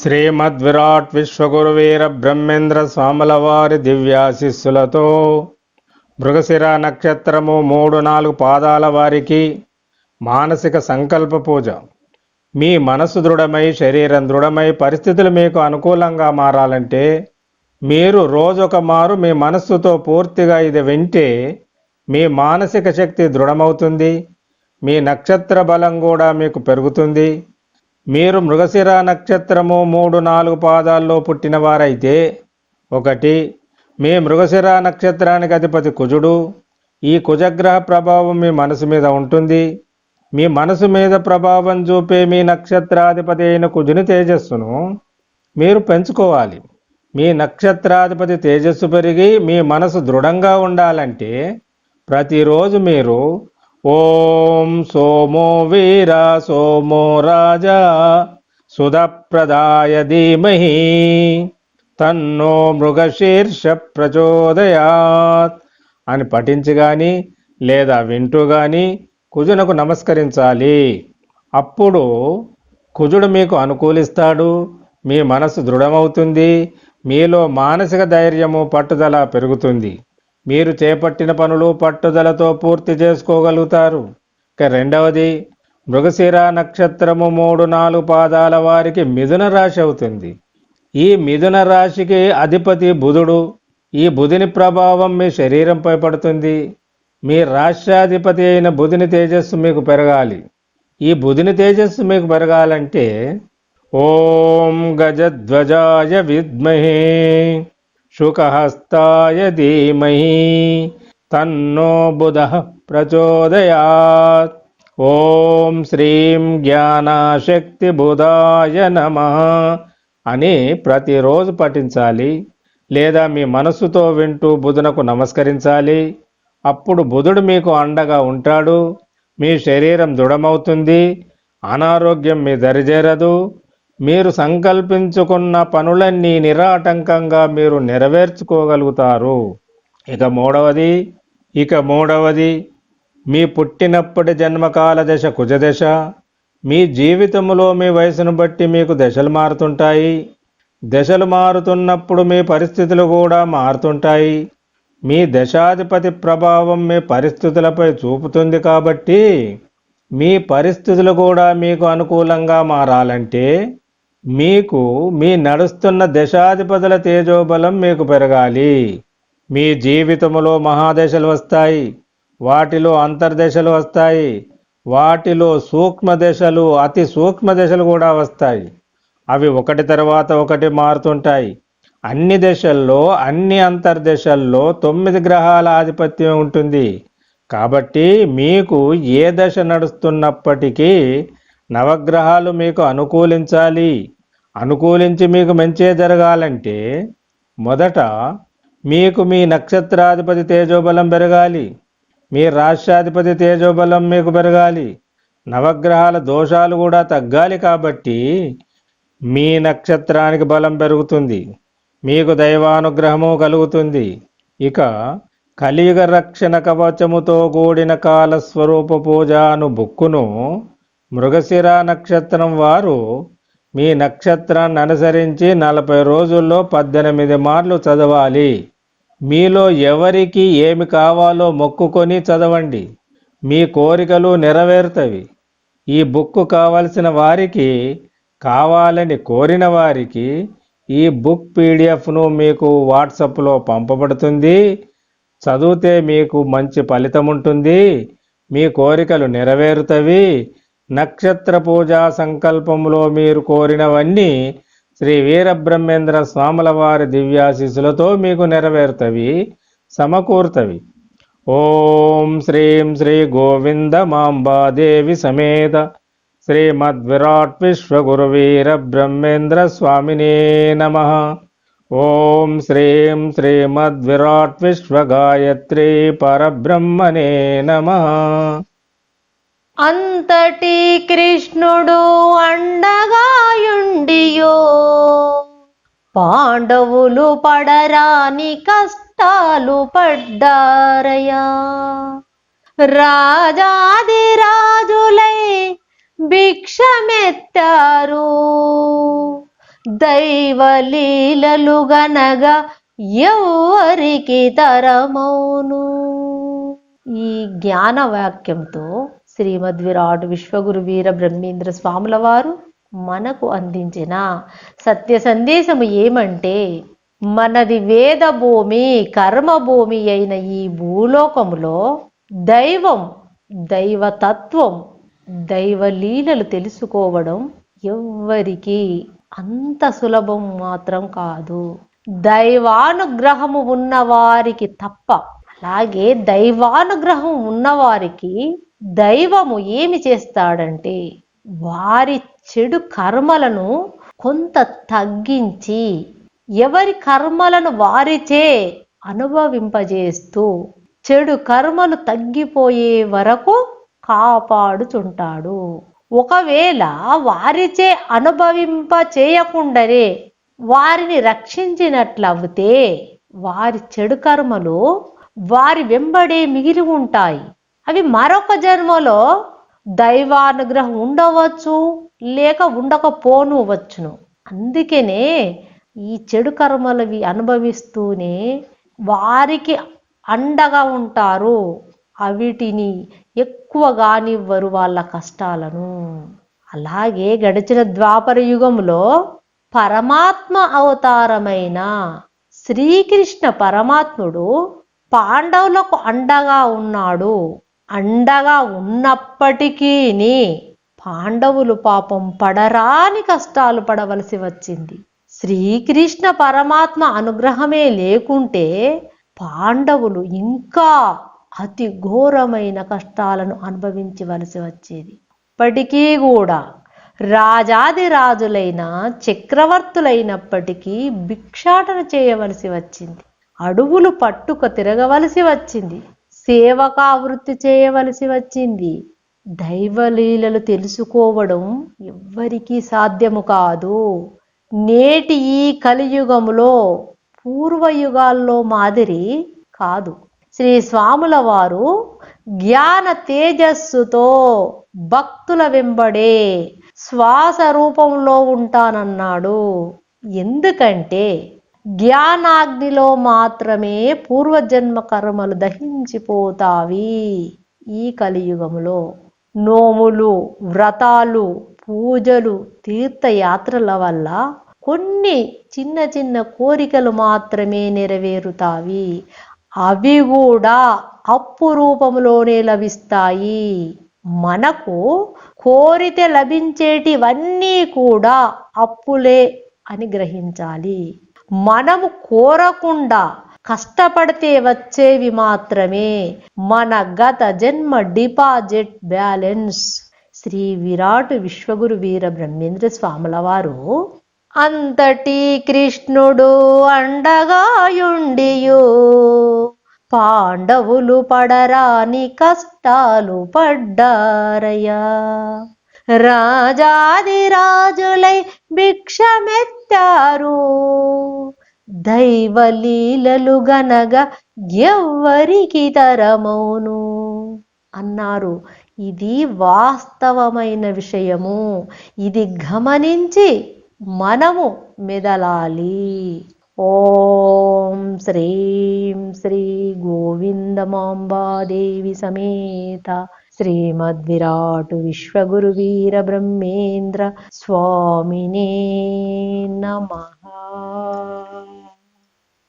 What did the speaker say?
శ్రీమద్విరాట్ విశ్వగురువీర బ్రహ్మేంద్ర స్వాముల వారి దివ్యాశిస్సులతో మృగశిర నక్షత్రము మూడు నాలుగు పాదాల వారికి మానసిక సంకల్ప పూజ. మీ మనసు దృఢమై శరీరం దృఢమై పరిస్థితులు మీకు అనుకూలంగా మారాలంటే మీరు రోజొక మారు మీ మనస్సుతో పూర్తిగా ఇది వింటే మీ మానసిక శక్తి దృఢమవుతుంది. మీ నక్షత్ర బలం కూడా మీకు పెరుగుతుంది. మీరు మృగశిర నక్షత్రము మూడు నాలుగు పాదాల్లో పుట్టిన వారైతే ఒకటి మీ మృగశిర నక్షత్రానికి అధిపతి కుజుడు. ఈ కుజగ్రహ ప్రభావం మీ మనసు మీద ఉంటుంది. మీ మనసు మీద ప్రభావం చూపే మీ నక్షత్రాధిపతి అయిన కుజుని తేజస్సును మీరు పెంచుకోవాలి. మీ నక్షత్రాధిపతి తేజస్సు పెరిగి మీ మనసు దృఢంగా ఉండాలంటే ప్రతిరోజు మీరు ఓం సోమో వీర సోమో రాజా సుధప్రదాయ ధీమహి తన్నో మృగశీర్ష ప్రచోదయాత్ అని పఠించి గాని లేదా వింటూ గాని కుజునకు నమస్కరించాలి. అప్పుడు కుజుడు మీకు అనుకూలిస్తాడు మీ మనసు దృఢమవుతుంది మీలో మానసిక ధైర్యము పట్టుదల పెరుగుతుంది. మీరు చేపట్టిన పనులు పట్టుదలతో పూర్తి చేసుకోగలుగుతారు. ఇక రెండవది మృగశిర నక్షత్రము మూడు నాలుగు పాదాల వారికి మిథున రాశి అవుతుంది. ఈ మిథున రాశికి అధిపతి బుధుడు. ఈ బుధుని ప్రభావం మీ శరీరంపై పడుతుంది. మీ రాష్ట్రాధిపతి అయిన బుధుని తేజస్సు మీకు పెరగాలి. ఈ బుధుని తేజస్సు మీకు పెరగాలంటే ఓం గజధ్వజాయ విద్మహే. శుకహస్తాయ ధీమహి తన్నో బుధ ప్రచోదయాత్ ఓం శ్రీం జ్ఞానాశక్తి బుధాయ నమ అని ప్రతిరోజు పఠించాలి లేదా మీ మనస్సుతో వింటూ బుధునకు నమస్కరించాలి. అప్పుడు బుధుడు మీకు అండగా ఉంటాడు మీ శరీరం దృఢమవుతుంది అనారోగ్యం మీ దరిచేరదు మీరు సంకల్పించుకున్న పనులన్నీ నిరాటంకంగా మీరు నెరవేర్చుకోగలుగుతారు. ఇక మూడవది ఇక మూడవది మీ పుట్టినప్పటి జన్మకాల దశ కుజదశ. మీ జీవితంలో మీ వయసును బట్టి మీకు దశలు మారుతుంటాయి. దశలు మారుతున్నప్పుడు మీ పరిస్థితులు కూడా మారుతుంటాయి. మీ దశాధిపతి ప్రభావం మీ పరిస్థితులపై చూపుతుంది కాబట్టి మీ పరిస్థితులు కూడా మీకు అనుకూలంగా మారాలంటే మీకు మీ నడుస్తున్న దశాధిపతుల తేజోబలం మీకు పెరగాలి. మీ జీవితంలో మహాదశలు వస్తాయి. వాటిలో అంతర్దశలు వస్తాయి. వాటిలో సూక్ష్మ దశలు అతి సూక్ష్మ దశలు కూడా వస్తాయి. అవి ఒకటి తర్వాత ఒకటి మారుతుంటాయి. అన్ని దశల్లో అన్ని అంతర్దశల్లో తొమ్మిది గ్రహాల ఆధిపత్యం ఉంటుంది. కాబట్టి మీకు ఏ దశ నడుస్తున్నప్పటికీ నవగ్రహాలు మీకు అనుకూలించాలి. అనుకూలించి మీకు మంచే జరగాలంటే మొదట మీకు మీ నక్షత్రాధిపతి తేజోబలం పెరగాలి. మీ రాష్ట్రాధిపతి తేజోబలం మీకు పెరగాలి. నవగ్రహాల దోషాలు కూడా తగ్గాలి కాబట్టి మీ నక్షత్రానికి బలం పెరుగుతుంది. మీకు దైవానుగ్రహము కలుగుతుంది. ఇక కలియుగ రక్షణ కవచముతో కూడిన కాల స్వరూప పూజ అను బుక్కును మృగశిర నక్షత్రం వారు మీ నక్షత్రాన్ని అనుసరించి నలభై రోజుల్లో పద్దెనిమిది మార్లు చదవాలి. మీలో ఎవరికి ఏమి కావాలో మొక్కుకొని చదవండి. మీ కోరికలు నెరవేరుతవి. ఈ బుక్ కావలసిన వారికి కావాలని కోరిన వారికి ఈ బుక్ పీడిఎఫ్ను మీకు వాట్సాప్లో పంపబడుతుంది. చదివితే మీకు మంచి ఫలితం ఉంటుంది మీ కోరికలు నెరవేరుతవి. నక్షత్ర పూజా సంకల్పంలో మీరు కోరినవన్నీ శ్రీ వీరబ్రహ్మేంద్ర స్వాముల వారి దివ్యాశీసులతో మీకు నెరవేరుతవి సమకూర్తవి. ఓం శ్రీం శ్రీ గోవింద మాంబాదేవి సమేత శ్రీమద్విరాట్ విశ్వగురువీర బ్రహ్మేంద్ర స్వామినే నమ. ఓం శ్రీం శ్రీమద్విరాట్ విశ్వగాయత్రి పరబ్రహ్మణే నమ. అంతటి కృష్ణుడు అండగాయుండియో. పాండవులు పడరాని కష్టాలు పడ్డారయా రాజాది రాజులై భిక్షమెత్తారు. దైవ లీలలు గనగా ఎవ్వరికి తరమౌను. ఈ జ్ఞాన వాక్యంతో శ్రీమద్ విరాట్ విశ్వగురు వీర బ్రహ్మేంద్ర స్వాముల వారు మనకు అందించిన సత్య సందేశము ఏమంటే మనది వేద భూమి కర్మ భూమి అయిన ఈ భూలోకములో దైవం దైవతత్వం దైవ లీలలు తెలుసుకోవడం ఎవ్వరికీ అంత సులభం మాత్రం కాదు. దైవానుగ్రహము ఉన్నవారికి తప్ప అలాగే దైవానుగ్రహం ఉన్నవారికి దైవము ఏమి చేస్తాడంటే వారి చెడు కర్మలను కొంత తగ్గించి ఎవరి కర్మలను వారిచే అనుభవింపజేస్తూ చెడు కర్మలు తగ్గిపోయే వరకు కాపాడుచుంటాడు. ఒకవేళ వారిచే అనుభవింప చేయకుండానే వారిని రక్షించినట్లయితే వారి చెడు కర్మలు వారి వెంబడే మిగిలి ఉంటాయి. అవి మరొక జన్మలో దైవానుగ్రహం ఉండవచ్చు లేక ఉండకపోను వచ్చును అందుకనే ఈ చెడు కర్మలవి అనుభవిస్తూనే వారికి అండగా ఉంటారు. అవిటిని ఎక్కువ కానివ్వరు వాళ్ళ కష్టాలను. అలాగే గడిచిన ద్వాపర యుగంలో పరమాత్మ అవతారమైన శ్రీకృష్ణ పరమాత్ముడు పాండవులకు అండగా ఉన్నాడు. అండగా ఉన్నప్పటికీ పాండవులు పాపం పడరాని కష్టాలు పడవలసి వచ్చింది. శ్రీకృష్ణ పరమాత్మ అనుగ్రహమే లేకుంటే పాండవులు ఇంకా అతి ఘోరమైన కష్టాలను అనుభవించవలసి వచ్చేది. ఇప్పటికీ కూడా రాజాది రాజులైన చక్రవర్తులైనప్పటికీ భిక్షాటన చేయవలసి వచ్చింది. అడవులు పట్టుక తిరగవలసి వచ్చింది. సేవకా వృత్తి చేయవలసి వచ్చింది. దైవలీలలు తెలుసుకోవడం ఎవ్వరికీ సాధ్యము కాదు. నేటి ఈ కలియుగములో పూర్వయుగాల్లో మాదిరి కాదు. శ్రీ స్వాముల వారు జ్ఞాన తేజస్సుతో భక్తుల వెంబడే శ్వాస రూపంలో ఉంటానన్నాడు. ఎందుకంటే జ్ఞానాగ్నిలో మాత్రమే పూర్వజన్మ కర్మలు దహించిపోతావి. ఈ కలియుగములో నోములు వ్రతాలు పూజలు తీర్థయాత్రల వల్ల కొన్ని చిన్న చిన్న కోరికలు మాత్రమే నెరవేరుతావి. అవి కూడా అప్పు రూపంలోనే లభిస్తాయి. మనకు కోరితే లభించేటివన్నీ కూడా అప్పులే అని గ్రహించాలి. మనము కోరకుండా కష్టపడితే వచ్చేవి మాత్రమే మన గత జన్మ డిపాజిట్ బ్యాలెన్స్. శ్రీ విరాట్ విశ్వగురు వీర బ్రహ్మేంద్ర స్వాముల వారు అంతటి కృష్ణుడు అండగాయుండియు. పాండవులు పడరాని కష్టాలు పడ్డారయ్యా. రాజాది రాజులై భిక్షమెత్తారు. దైవలీలలు గనగ ఎవ్వరికి తరమౌను. అన్నారు ఇది వాస్తవమైన విషయము. ఇది గమనించి మనము మెదలాలి. ఓం శ్రీం శ్రీ గోవిందమాంబాదేవి సమేత. श्रीमद्विराटु विश्वगुरुवीरब्रह्मेन्द्र स्वामिने नमः।